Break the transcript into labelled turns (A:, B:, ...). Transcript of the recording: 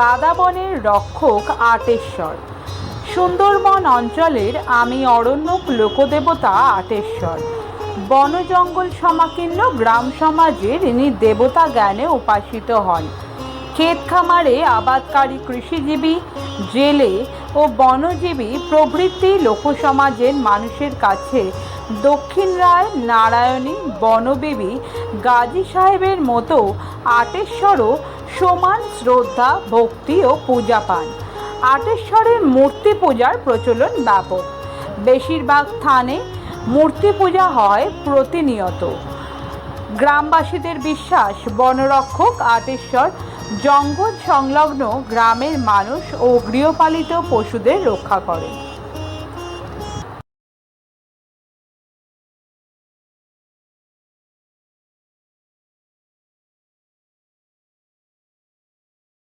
A: বাদাবনের রক্ষক আটেশ্বর। সুন্দরবন অঞ্চলের আমি অরণ্যক লোকদেবতা আটেশ্বর। বন জঙ্গল সমাকীর্ণ গ্রাম সমাজের ইনি দেবতা জ্ঞানে উপাসিত হন। ক্ষেত খামারে আবাদকারী কৃষিজীবী, জেলে ও বনজীবী প্রভৃতি লোকসমাজের মানুষের কাছে দক্ষিণ রায় নারায়ণী বনবিবি গাজী সাহেবের মতো আটেশ্বরও সমান শ্রদ্ধা, ভক্তি ও পূজা পান। আটেশ্বরের মূর্তি পূজার প্রচলন ব্যাপক। বেশিরভাগ স্থানে মূর্তি পূজা হয় প্রতিনিয়ত। গ্রামবাসীদের বিশ্বাস, বনরক্ষক আটেশ্বর জঙ্গল সংলগ্ন গ্রামের মানুষ ও গৃহপালিত পশুদের রক্ষা করে